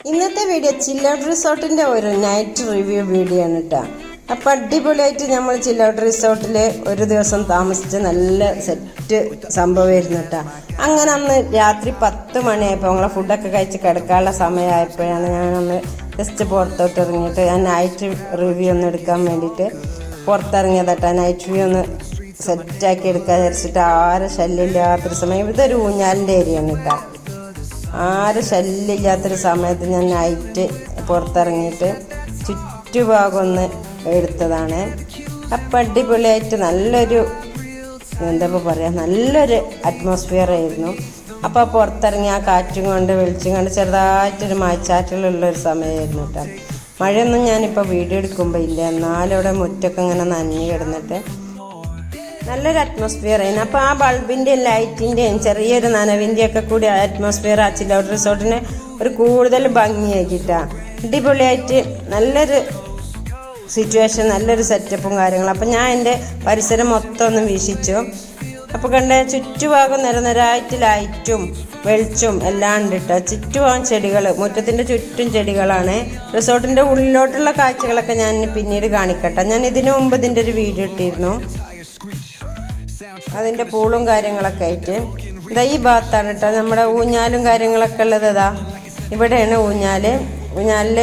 ഇന്നത്തെ video chill-out റിസോർട്ടിന്റെ ഒരു night review video ആണ് കേട്ടോ അപ്പം അടിപൊളിയായിട്ട് നമ്മൾ ചില്ലൗട്ട് റിസോർട്ടിൽ ഒരു ദിവസം താമസിച്ച് നല്ല സെറ്റ് സംഭവമായിരുന്നു കേട്ടോ അങ്ങനെ അന്ന് രാത്രി പത്ത് മണിയായപ്പോൾ ഞങ്ങളെ ഫുഡൊക്കെ കഴിച്ച് കിടക്കാനുള്ള സമയമായപ്പോഴാണ് ഞാനൊന്ന് ജസ്റ്റ് പുറത്തോട്ട് ഇറങ്ങിയിട്ട് ഞാൻ നൈറ്റ് റിവ്യൂ ഒന്ന് എടുക്കാൻ വേണ്ടിയിട്ട് പുറത്തിറങ്ങിയതാട്ടോ നൈറ്റ് റിവ്യൂ ഒന്ന് സെറ്റാക്കി എടുക്കാൻ വിചാരിച്ചിട്ട് ആരും ശല്യമില്ലാത്തൊരു സമയം. ഇതൊരു ഊഞ്ഞാലിന്റെ ഏരിയ ആണ് കേട്ടോ ആരും ശല്യമില്ലാത്തൊരു സമയത്ത് ഞാൻ നൈറ്റ് പുറത്തിറങ്ങിയിട്ട് ചുറ്റുഭാഗം ഒന്ന് എടുത്തതാണ്. അപ്പം അടിപൊളിയായിട്ട് നല്ലൊരു എന്താ പറയുക നല്ലൊരു അറ്റ്മോസ്ഫിയർ ആയിരുന്നു. അപ്പോൾ പുറത്തിറങ്ങി ആ കാറ്റും കൊണ്ട് വെളിച്ചും കൊണ്ട് ചെറുതായിട്ടൊരു മഴച്ചാറ്റലുള്ളൊരു സമയമായിരുന്നു കേട്ടോ. മഴയൊന്നും ഞാനിപ്പോൾ വീഡിയോ എടുക്കുമ്പോൾ ഇല്ല. എന്നാലും ഇവിടെ മുറ്റൊക്കെ ഇങ്ങനെ നനഞ്ഞു കിടന്നിട്ട് നല്ലൊരു അറ്റ്മോസ്ഫിയർ ആയിരുന്നു. അപ്പോൾ ആ ബൾബിന്റെയും ലൈറ്റിന്റെയും ചെറിയൊരു നനവിന്റെയൊക്കെ കൂടി അറ്റ്മോസ്ഫിയർ ആ ചില്ലൗട്ട് റിസോർട്ടിന് ഒരു കൂടുതൽ ഭംഗിയാക്കിയിട്ടാണ് അടിപൊളിയായിട്ട് നല്ലൊരു സിറ്റുവേഷൻ നല്ലൊരു സെറ്റപ്പും കാര്യങ്ങളും. അപ്പം ഞാൻ എന്റെ പരിസരം മൊത്തം ഒന്ന് വീക്ഷിച്ചു. അപ്പോൾ കണ്ട ചുറ്റുഭാഗം നിരനിരായിട്ട് ലൈറ്റും വെളിച്ചും എല്ലാം ഉണ്ട് കേട്ടോ ചുറ്റുഭാഗം ചെടികൾ മുറ്റത്തിന്റെ ചുറ്റും ചെടികളാണ്. റിസോർട്ടിന്റെ ഉള്ളിലോട്ടുള്ള കാഴ്ചകളൊക്കെ ഞാൻ പിന്നീട് കാണിക്കട്ടെ. ഞാൻ ഇതിനു മുമ്പ് ഇതിന്റെ ഒരു വീഡിയോ ഇട്ടിരുന്നു. അതിന്റെ പൂളും കാര്യങ്ങളൊക്കെ ആയിട്ട്. ഇതാ ഈ ഭാഗത്താണ് കേട്ടോ നമ്മുടെ ഊഞ്ഞാലും കാര്യങ്ങളൊക്കെ ഉള്ളത് ഇതാ. ഇവിടെയാണ് ഊഞ്ഞാൽ. ഊഞ്ഞാലിൽ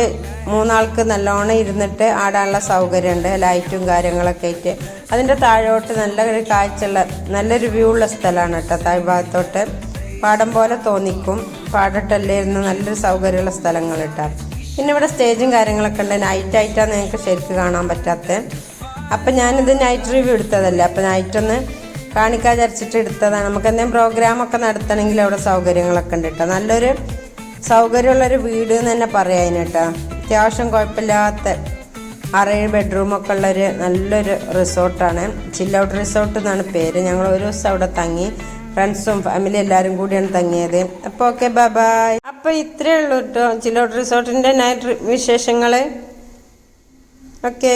മൂന്നാൾക്ക് നല്ലോണം ഇരുന്നിട്ട് ആടാനുള്ള സൗകര്യമുണ്ട് ലൈറ്റും കാര്യങ്ങളൊക്കെ ആയിട്ട്. അതിന്റെ താഴോട്ട് നല്ല ഒരു കാഴ്ചയുള്ള നല്ലൊരു വ്യൂ ഉള്ള സ്ഥലമാണ് കേട്ടോ താഴ്ഭാഗത്തോട്ട് പാടം പോലെ തോന്നിക്കും. പാടട്ടല്ലേ ഇരുന്ന് നല്ലൊരു സൗകര്യമുള്ള സ്ഥലങ്ങൾ കേട്ടോ പിന്നെ ഇവിടെ സ്റ്റേജും കാര്യങ്ങളൊക്കെ ഉണ്ട്. നൈറ്റ് ആയിട്ടാണ് നിങ്ങൾക്ക് ശരിക്കും കാണാൻ പറ്റാത്തത്. അപ്പം ഞാനിത് നൈറ്റ് റിവ്യൂ എടുത്തതല്ലേ? അപ്പം നൈറ്റ് കാണിക്കാൻ എടുത്തതാണ് നമുക്ക് എന്തെങ്കിലും പ്രോഗ്രാമൊക്കെ നടത്തണമെങ്കിൽ അവിടെ സൗകര്യങ്ങളൊക്കെ ഉണ്ട് കേട്ടോ നല്ലൊരു സൗകര്യമുള്ളൊരു വീട് എന്ന് തന്നെ പറയാൻ കേട്ടോ അത്യാവശ്യം കുഴപ്പമില്ലാത്ത ആറേഴ് ബെഡ്റൂമൊക്കെ ഉള്ളൊരു നല്ലൊരു റിസോർട്ടാണ് ചില്ലൗട്ട് റിസോർട്ട് എന്നാണ് പേര്. ഞങ്ങൾ ഒരു ദിവസം അവിടെ തങ്ങി. ഫ്രണ്ട്സും ഫാമിലി എല്ലാവരും കൂടിയാണ് തങ്ങിയത്. അപ്പോൾ ഓക്കെ ബബായ് അപ്പോൾ ഇത്രയേ ഉള്ളൂ കേട്ടോ ചില്ലൗട്ട് റിസോർട്ടിന്റെ നൈറ്റ് വിശേഷങ്ങൾ ഓക്കേ